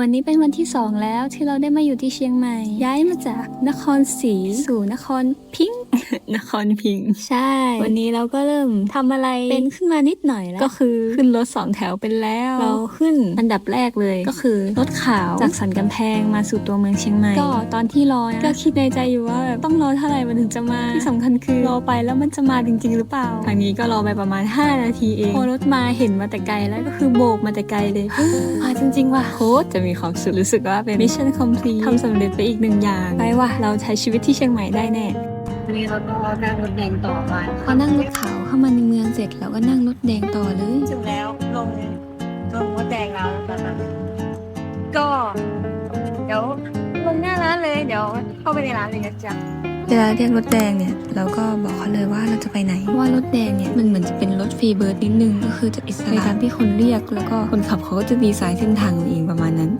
วันนี้เป็นวันที่สองแล้วที่เราได้มาอยู่ที่เชียงใหม่ ย้ายมาจากนครศรีสู่นครพิงค์นครพิงค์ใช่ วันนี้เราก็เริ่มทำอะไรเป็นขึ้นมานิดหน่อยแล้ว ก็คือขึ้นรถสองแถวเป็นแล้ว เราขึ้นอันดับแรกเลยก็คือรถขาวจากสันกำแพงมาสู่ตัวเมืองเชียงใหม่ ก็ตอนที่รอนะก็คิดในใจอยู่ว่าแบบต้องรอเท่าไหร่มันถึงจะมาที่สำคัญคือรอไปแล้วมันจะมาจริง ๆ หรือเปล่าทางนี้ก็รอไปประมาณ 5 นาทีเองพอรถมาเห็นมาแต่ไกลแล้วก็คือโบกมาแต่ไกลเลยมาจริงๆว่ะโคตรจะมีความสุขรู้สึกว่าเป็น mission complete ทำสำเร็จไปอีกหนึ่งอย่างไปว่ะเราใช้ชีวิตที่เชียงใหม่ได้แน่วันนี้เราก็นั่งรถแดงต่อมาพอนั่งรถขาวเข้ามาในเมืองเสร็จเราก็นั่งรถแดงต่อเลยถึงแล้วลงลงรถแดงแล้วตอนนั้นก็ เดี๋ยวลงหน้าร้านเลย เดี๋ยวเข้าไปในร้านเลยนะจ๊ะ เวลาเรียกรถแดงเนี่ยเราก็บอกเขาเลยว่าเราจะไปไหนว่ารถแดงเนี่ยมันเหมือนจะเป็นรถฟรีเบิร์ดนิดนึงก็คือจะอิสระในการที่คนเรียกแล้วก็คนขับเขาก็จะดีไซน์เส้นทางเองประมาณนั้น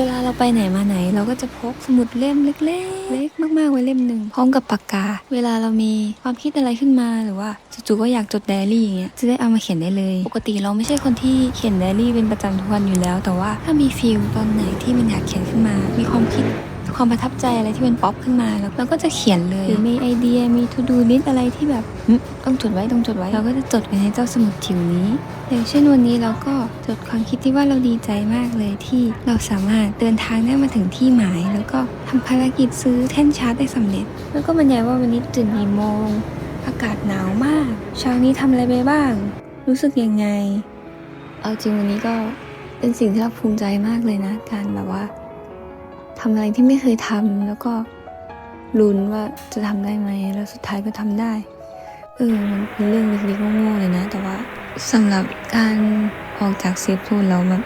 เวลาเราไปไหนมาไหน เราก็จะพกสมุดเล่มเล็กๆ เล็กมากๆไว้เล่มหนึ่งพร้อมกับปากกา เวลาเรามีความคิดอะไรขึ้นมาหรือว่าจู่ๆก็อยากจดไดอารี่อย่างเงี้ยจะได้เอามาเขียนได้เลย ปกติเราไม่ใช่คนที่เขียนไดอารี่เป็นประจำทุกวันอยู่แล้ว แต่ว่าถ้ามีฟิลตอนไหนที่มันอยากเขียนขึ้นมา มีความคิด ความประทับใจอะไรที่มันป๊อปขึ้นมาแล้วเราก็จะเขียนเลยหรือมีไอเดียมีทูดูลิสอะไรที่แบบหึต้องจดไว้ต้องจดไว้ เราก็จะจดไว้ในเจ้าสมุดจิ๋วนี้อย่างเช่นวันนี้เราก็จดความคิดที่ว่าเราดีใจมากเลยที่เราสามารถเดินทางได้มาถึงที่หมาย แล้วก็ทำภารกิจซื้อแท่นชาร์จได้สำเร็จ แล้วก็บรรยายว่าวันนี้ตื่นกี่โมง อากาศหนาวมาก เช้านี้ทำอะไรไปบ้าง รู้สึกยังไง เอาจริงวันนี้ก็เป็นสิ่งที่เราภูมิใจมากเลยนะ การแบบว่า ทำอะไรที่ไม่เคยทำแล้วก็ลุ้นว่าจะทำได้ไหมแล้วสุดท้ายก็ทำได้เออมันเป็นเรื่องเล็กๆโง่ๆเลยนะ แต่ว่าสำหรับการออกจากเซฟโซนแล้วมา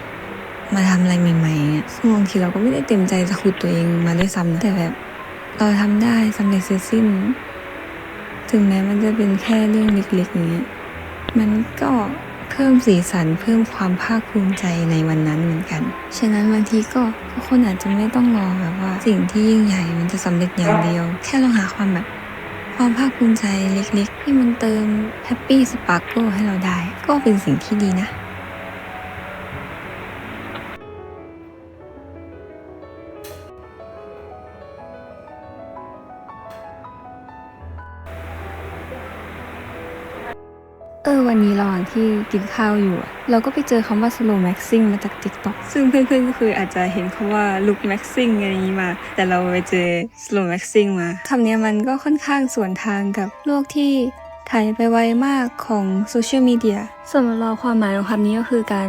มาทำอะไรใหม่ๆเนี่ยซึ่งบางทีเราก็ไม่ได้เต็มใจจะขุดตัวเองมาด้วยซ้ำนะแต่แบบเราทำได้สำเร็จเสร็จสิ้น ถึงแม้มันจะเป็นแค่เรื่องเล็กๆอย่างเงี้ยมันก็ เพิ่มสีสันเพิ่มความภาคภูมิใจในวันนั้นเหมือนกัน ฉะนั้นบางทีก็ทุกคนอาจจะไม่ต้องรอแบบว่า สิ่งที่ยิ่งใหญ่มันจะสำเร็จอย่างเดียว แค่ลองหาความแบบความภาคภูมิใจเล็กๆ ที่มันเติมแฮปปี้สปาร์กเให้เราได้ ก็เป็นสิ่งที่ดีนะ เออวันนี้ระหว่างที่กินข้าวอยู่ เราก็ไปเจอคำว่า slow maxing มาจาก TikTok ซึ่งเพื่อนๆก็คืออาจจะเห็นคำว่า look maxing อะไรอย่างนี้มา แต่เราไปเจอ slow maxing มาคำนี้มันก็ค่อนข้างสวนทางกับโลกที่ถ่ายไปไวมากของโซเชียลมีเดียส่วนเราความหมายของคำนี้ก็คือการ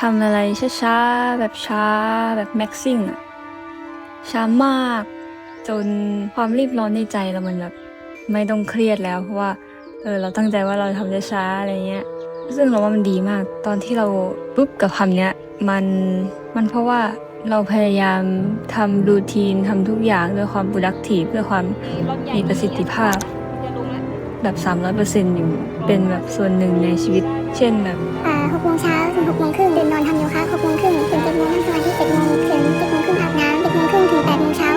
ทำอะไรช้าๆ แบบช้า แบบ maxing อะช้ามาก จนความรีบร้อนในใจเรามันแบบไม่ต้องเครียดแล้วเพราะว่า เออเราตั้งใจว่าเราทำช้าๆอะไรเงี้ย ซึ่งเราว่ามันดีมาก ตอนที่เราปุ๊บกับคำเนี้ยมันมันเพราะว่าเราพยายามทำรูทีนทำทุกอย่างด้วยความ productive ด้วยความมีประสิทธิภาพ แบบ 300%อยู่เป็นแบบส่วนหนึ่งในชีวิต เช่นแบบหกโมงเช้าถึงหกโมงครึ่งตื่นนอนทำโยคะหกโมงครึ่งตื่นเจ็ดโมงนั่งสมาธิเจ็ดโมงถึงเจ็ดโมงครึ่งอาบน้ำเจ็ดโมงครึ่งถึงแปดโมงเช้า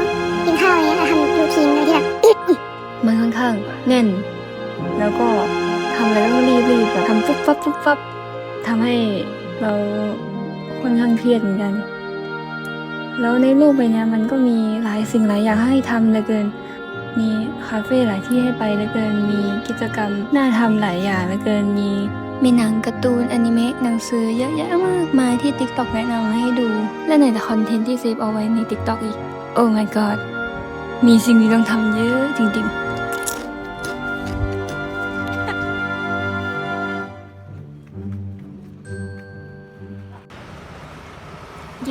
กินข้าวอะไรเงี้ยทำรูทีนเลยที่แบบมันค่อนข้างแน่น แล้วก็ทำอะไรต้องรีบรีบแบบทำปุ๊บปั๊บปุ๊บปั๊บทำให้เราค่อนข้างเครียดเหมือนกัน แล้วในโลกใบเนี้ยมันก็มีหลายสิ่งหลายอย่างให้ทำเหลือเกิน มีคาเฟ่หลายที่ให้ไปเหลือเกิน มีกิจกรรมน่าทำหลายอย่างเหลือเกิน มีมีหนังการ์ตูนอนิเมะหนังสือเยอะแยะมากมายที่ TikTok แนะนำมาให้ดู และในแต่คอนเทนต์ที่เซฟเอาไว้ใน TikTok อีก โอ้ my god มีสิ่งที่ต้องทำเยอะจริงๆ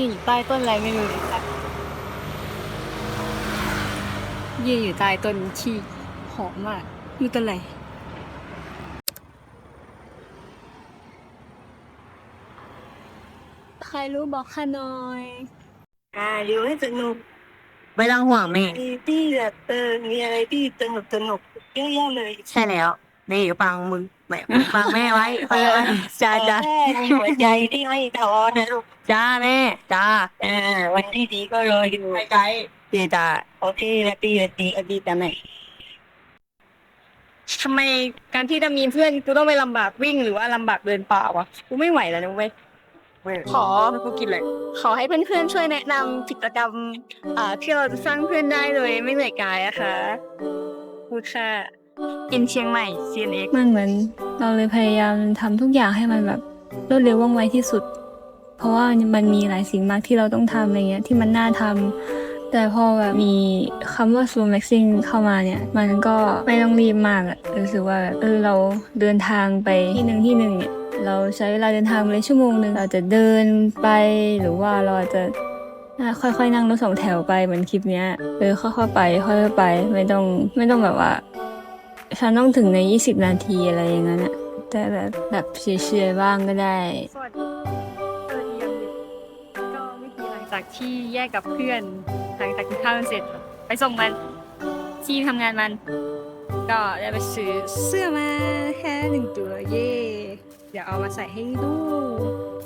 ยืนอยู่ใต้ต้นอะไรไม่รู้เลยค่ะยืนอยู่ใต้ต้นที่หอมมากอยู่ต้นอะไรใครรู้บอกข้าหน่อยอ่าดูให้สนุกไม่ต้องห่วงแม่ มีที่แบบเออมีอะไรที่สนุกสนุกเยอะแยะเลย ใช่แล้ว นี่ฟังมึงแม่ฟังแม่ไว้ฟังแม่ไว้จ้าจ้าแม่มีหัวใจที่ไม่ท้อนะลูกจ้าแม่จ้าเออวันที่ดีก็รออยู่ไปไกลดีจ้าโอเคแล้วดีแล้วดีก็ดีแต่ไหนทำไมการที่จะมีเพื่อนกูต้องไปลำบากวิ่งหรือว่าลำบากเดินเปล่าวะกูไม่ไหวแล้วนะเว้ยขอกูกินเลยขอให้เพื่อนๆช่วยแนะนำกิจกรรมอ่าที่เราจะสร้างเพื่อนได้โดยไม่เหนื่อยกายอะค่ะพูดค่ะ กินเชียงใหม่ CNX มันเหมือน เราเลยพยายามทำทุกอย่างให้มันแบบรวดเร็วว่องไวที่สุด เพราะว่ามันมีหลายสิ่งมากที่เราต้องทำอะไรเงี้ยที่มันน่าทำแต่พอแบบมีคำว่า slow maxing เข้ามาเนี่ย มันก็ไม่ต้องรีบมากอะรู้สึกว่าแบบเออเราเดินทางไปที่หนึ่งที่หนึ่งเนี่ยเราใช้เวลาเดินทางไปเลยชั่วโมงหนึ่งเราจะเดินไปหรือว่าเราอาจจะ อะค่อยๆ นั่งรถสองแถวไปเหมือนคลิปเนี้ยเออค่อยๆไป ค่อยๆไป ไม่ต้องไม่ต้องแบบว่า ฉันต้องถึงใน 20 นาทีอะไรอย่างนั้นอะแต่แบบแบบเฉยๆบ้างก็ได้ สวัสดีสวัสดียังก็เมื่อกี้หลังจากที่แยกกับเพื่อน หลังจากกินข้าวกันเสร็จ ไปส่งมัน ที่ทำงานมัน ก็ได้ไปซื้อเสื้อมาแค่หนึ่งตัวเย่เดี๋ยวเอามาใส่ให้ดู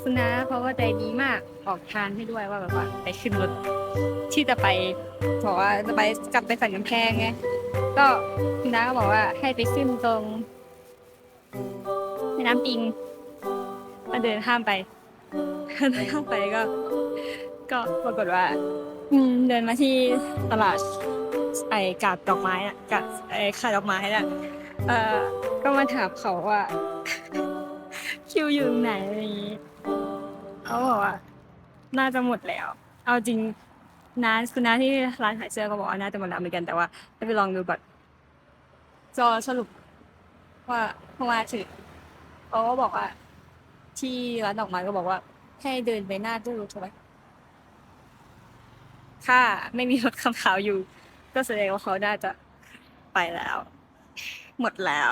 คุณน้าเขาก็ใจดีมากออกทานให้ด้วยว่าแบบว่าไปขึ้นรถที่จะไปบอกว่าจะไปกลับไปสันกำแพงไง ก็คุณน้าก็บอกว่าให้ไปขึ้นตรงแม่น้ำปิงมาเดินข้ามไปเดินข้ามไปก็ ก็ปรากฏว่า อืมเดินมาที่ตลาดไอ้กาบดอกไม้อะกาบไอ้ขายดอกไม้น่ะเอ่อก็มาถามเขาว่า คิวอยู่ตรงไหนอะไรอย่างงี้เขาบอกว่าน่าจะหมดแล้ว เอาจริง น้าคุณน้าที่ร้านขายเสื้อก็บอกว่าน่าจะหมดแล้วเหมือนกันแต่ว่าให้ไปลองดูก่อนจอสรุปว่าเพราะว่าถึงเขาก็บอกว่า ที่ร้านดอกไม้ก็บอกว่า ให้เดินไปหน้าตู้ถูกไหมถ้าไม่มีรถคำขาวอยู่ ก็แสดงว่าเขาน่าจะไปแล้ว หมดแล้ว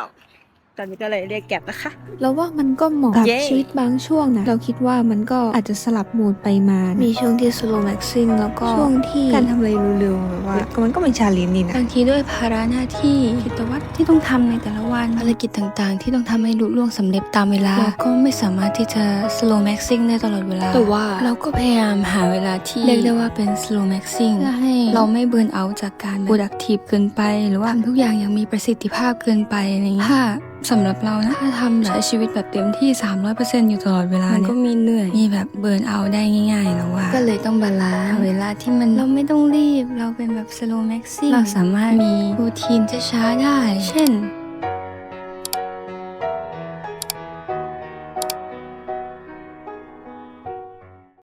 ตอนนี้ก็เลยเรียกแก็บนะคะ เราว่ามันก็เหมาะกับเย้ชีวิตบางช่วงนะ เราคิดว่ามันก็อาจจะสลับโหมดไปมานะมีช่วงที่ slow maxing แล้วก็ช่วงที่การทำอะไรเร็วๆแบบว่ามันก็เป็นชาเลนจ์นี่นะบางทีด้วยภาระหน้าที่กิจวัตรที่ต้องทำในแต่ละวันภารกิจต่างๆ ที่ต้องทำให้ลุล่วงสำเร็จตามเวลาเราก็ไม่สามารถที่จะ slow maxing ได้ตลอดเวลา แต่ว่าเราก็พยายามหาเวลาที่เรียกได้ว่าเป็น slow maxing เพื่อให้เราไม่เบิร์นเอาจากการ productive เกินไป หรือว่าทำทุกอย่างอย่างมีประสิทธิภาพเกินไปอะไรเงี้ยถ้า สำหรับเรานะถ้าทำใช้ชีวิตแบบเต็มที่ 300%อยู่ตลอดเวลามันก็มีเหนื่อย มีแบบเบิร์นเอาได้ง่ายๆแล้วว่าก็เลยต้องบาลานซ์เวลาที่มันเราไม่ต้องรีบ เราเป็นแบบ slow maxing เราสามารถมีรูทีนช้าๆได้ เช่น